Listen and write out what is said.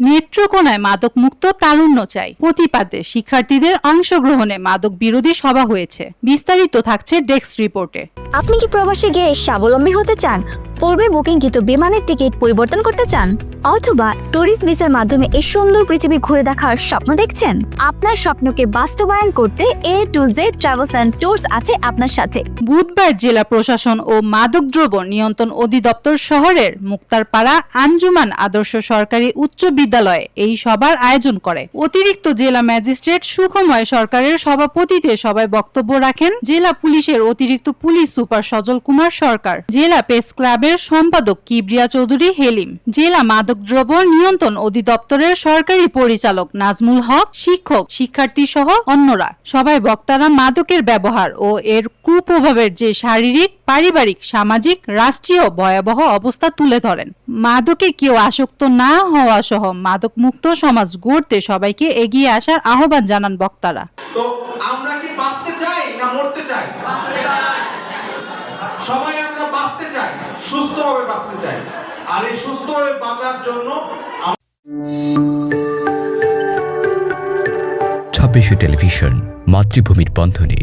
নেত্রকোনায় মাদক মুক্ত তারুণ্য চাই। প্রতিপাদে শিক্ষার্থীদের অংশগ্রহণে মাদক বিরোধী সভা হয়েছে। বিস্তারিত থাকছে ডেস্ক রিপোর্টে। আপনি কি প্রবাসে গিয়ে স্বাবলম্বী হতে চান? পূর্বে বুকিংকৃত বিমানের টিকিট পরিবর্তন করতে চান? অথবা ট্যুরিস্ট ভিসার মাধ্যমে এই সুন্দর পৃথিবী ঘুরে দেখার স্বপ্ন দেখছেন? আপনার স্বপ্নকে বাস্তবায়ন করতে A to Z travels and tours আছে আপনার সাথে। বুধবার জেলা প্রশাসন ও মাদকদ্রব্য নিয়ন্ত্রণ অধিদপ্তর শহরের মুক্তারপাড়া আঞ্জুমান আদর্শ সরকারি উচ্চ বিদ্যালয়ে এই সভার আয়োজন করে। অতিরিক্ত জেলা ম্যাজিস্ট্রেট সুখময় সরকারের সভাপতিতে সবাই বক্তব্য রাখেন জেলা পুলিশের অতিরিক্ত পুলিশ সুপার সজল কুমার সরকার। জেলা প্রেস ক্লাবের সম্পাদক কিবরিয়া চৌধুরী হেলিম। জেলা মাদক মাদকদ্রব্য নিয়ন্ত্রণ অধিদপ্তরের সরকারি পরিচালক নাজমুল হক শিক্ষক শিক্ষার্থী সহ অন্যরা। সবাই বক্তারা মাদকের ব্যবহার ও এর কুপ্রভাবের যে শারীরিক পারিবারিক সামাজিক রাষ্ট্রীয় ভয়াবহ অবস্থা তুলে ধরেন। মাদকে কেউ আসক্ত না হওয়া সহ মাদক মুক্ত সমাজ গড়তে সবাইকে এগিয়ে আসার আহ্বান জানান বক্তারা। তো আমরা কি বাঁচতে চাই না মরতে চাই। সবাই আমরা বাঁচতে চাই, সুস্থভাবে বাঁচতে চাই। আর এই সুস্থভাবে বাঁচার জন্য ছাব্বিশে টেলিভিশন, মাতৃভূমির বন্ধনে।